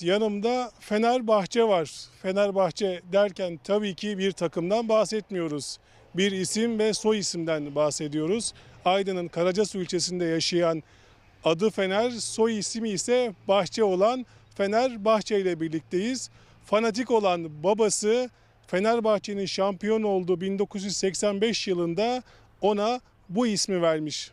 Yanımda Fenerbahçe var. Fenerbahçe derken tabii ki bir takımdan bahsetmiyoruz. Bir isim ve soy isimden bahsediyoruz. Aydın'ın Karacasu ilçesinde yaşayan adı Fener, soy ismi ise Bahçe olan Fenerbahçe ile birlikteyiz. Fanatik olan babası Fenerbahçe'nin şampiyon olduğu 1985 yılında ona bu ismi vermiş.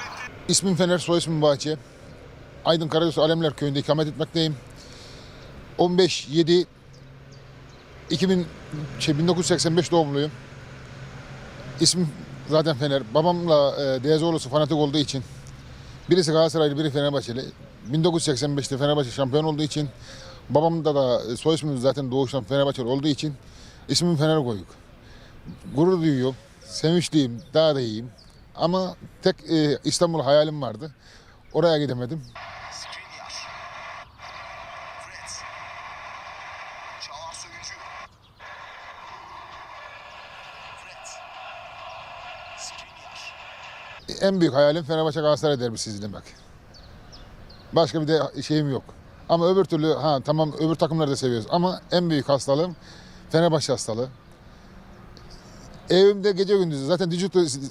etti. İsmim Fener, soy ismim Bahçe. Aydın Karacasu Alemler Köyü'nde ikamet etmekteyim. 15 7 2000 şey 1985 doğumluyum. İsmim zaten Fener. Babamla e, Deyazoğlu'su fanatik olduğu için birisi Galatasaraylı, biri Fenerbahçeli. 1985'te Fenerbahçe şampiyon olduğu için babamda da e, soy ismimiz zaten doğuştan Fenerbahçeli olduğu için ismimi Fener koyduk. Gurur duyuyorum, sevinçliyim, daha da iyiyim. Ama tek e, İstanbul hayalim vardı. Oraya gidemedim. En büyük hayalim Fenerbahçe Galatasaray derbisi izlemek. Başka bir de şeyim yok. Ama öbür türlü ha tamam öbür takımları da seviyoruz ama en büyük hastalığım Fenerbahçe hastalığı. Evimde gece gündüz zaten Dijitürk'te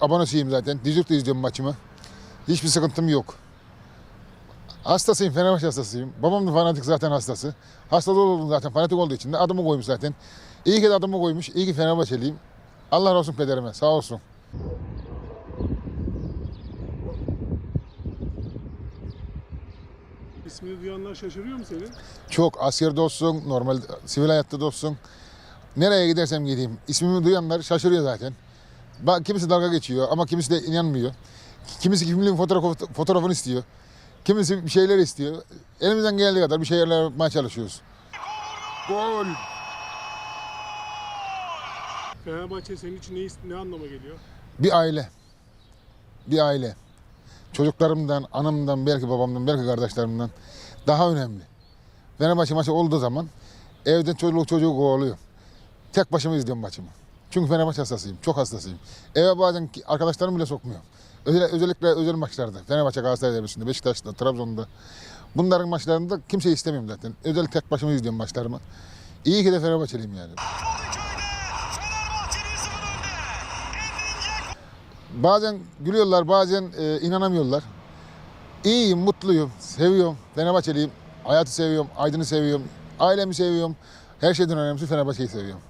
abonesiyim zaten. Dijitürk'te izliyorum maçımı. Hiçbir sıkıntım yok. Hastasıyım, Fenerbahçe hastasıyım. Babam da fanatik zaten hastası. Hastalığı oldum zaten, fanatik olduğu için de adımı koymuş zaten. İyi ki de adımı koymuş, iyi ki Fenerbahçeliyim. Allah razı olsun pederime, sağ olsun. İsmini duyanlar şaşırıyor mu senin? Çok askerde olsun, normal sivil hayatta da olsun. Nereye gidersem gideyim. ismimi duyanlar şaşırıyor zaten. Ba- Kimisi dalga geçiyor ama kimisi de inanmıyor. Kimisi kimliğin fotoğrafı, fotoğrafını istiyor. Kimisi bir şeyler istiyor. Elimizden geldiği kadar bir şeyler yapmaya çalışıyoruz. Gol. Fenerbahçe senin için ne, ne anlama geliyor? Bir aile. Bir aile. Çocuklarımdan, anamdan, belki babamdan, belki kardeşlerimden daha önemli. Fenerbahçe maçı olduğu zaman evden çocuk çocuğu kovalıyor. Tek başıma izliyorum maçımı. Çünkü Fenerbahçe hastasıyım, çok hastasıyım. Eve bazen arkadaşlarım bile sokmuyor. Özel, özellikle özel maçlarda, Fenerbahçe Galatasaray derbisinde, Beşiktaş'ta, Trabzon'da. Bunların maçlarında kimseyi istemiyorum zaten. Özel tek başıma izliyorum maçlarımı. İyi ki de Fenerbahçeliyim yani. Bazen gülüyorlar, bazen e, inanamıyorlar. İyiyim, mutluyum, seviyorum. Fenerbahçeliyim. Hayatı seviyorum, Aydın'ı seviyorum, ailemi seviyorum. Her şeyden önemlisi Fenerbahçe'yi seviyorum.